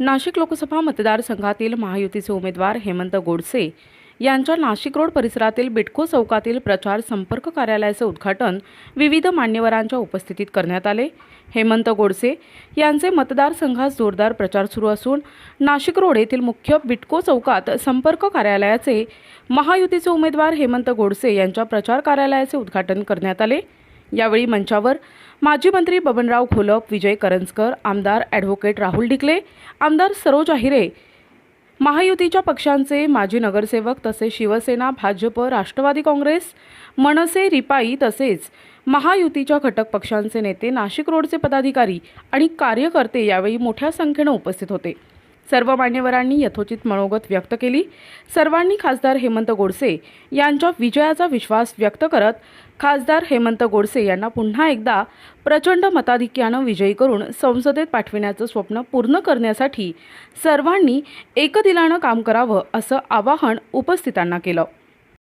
नाशिक लोकसभा मतदारसंघातील महायुतीचे उमेदवार हेमंत गोडसे यांच्या नाशिक रोड परिसरातील बिटको चौकातील प्रचार संपर्क कार्यालयाचे उद्घाटन विविध मान्यवरांच्या उपस्थितीत करण्यात आले. हेमंत गोडसे यांचे मतदारसंघात जोरदार प्रचार सुरू असून नाशिक रोड येथील मुख्य बिटको चौकात संपर्क कार्यालयाचे महायुतीचे उमेदवार हेमंत गोडसे यांच्या प्रचार कार्यालयाचे उद्घाटन करण्यात आले. यावेळी मंचावर माजी मंत्री बबनराव घोलप विजय करंजकर आमदार ॲडव्होकेट राहुल ढिकले आमदार सरोज आहिरे महायुतीच्या पक्षांचे माजी नगरसेवक तसे शिवसेना भाजप राष्ट्रवादी काँग्रेस मनसे रिपाई तसेच महायुतीच्या घटक पक्षांचे नेते नाशिक रोडचे पदाधिकारी आणि कार्यकर्ते यावेळी मोठ्या संख्येनं उपस्थित होते. सर्व मान्यवरांनी यथोचित मनोगत व्यक्त केली. सर्वांनी खासदार हेमंत गोडसे यांच्या विजयाचा विश्वास व्यक्त करत खासदार हेमंत गोडसे यांना पुन्हा एकदा प्रचंड मताधिक्यानं विजयी करून संसदेत पाठविण्याचं स्वप्न पूर्ण करण्यासाठी सर्वांनी एकदिलानं काम करावं असं आवाहन उपस्थितांना केलं.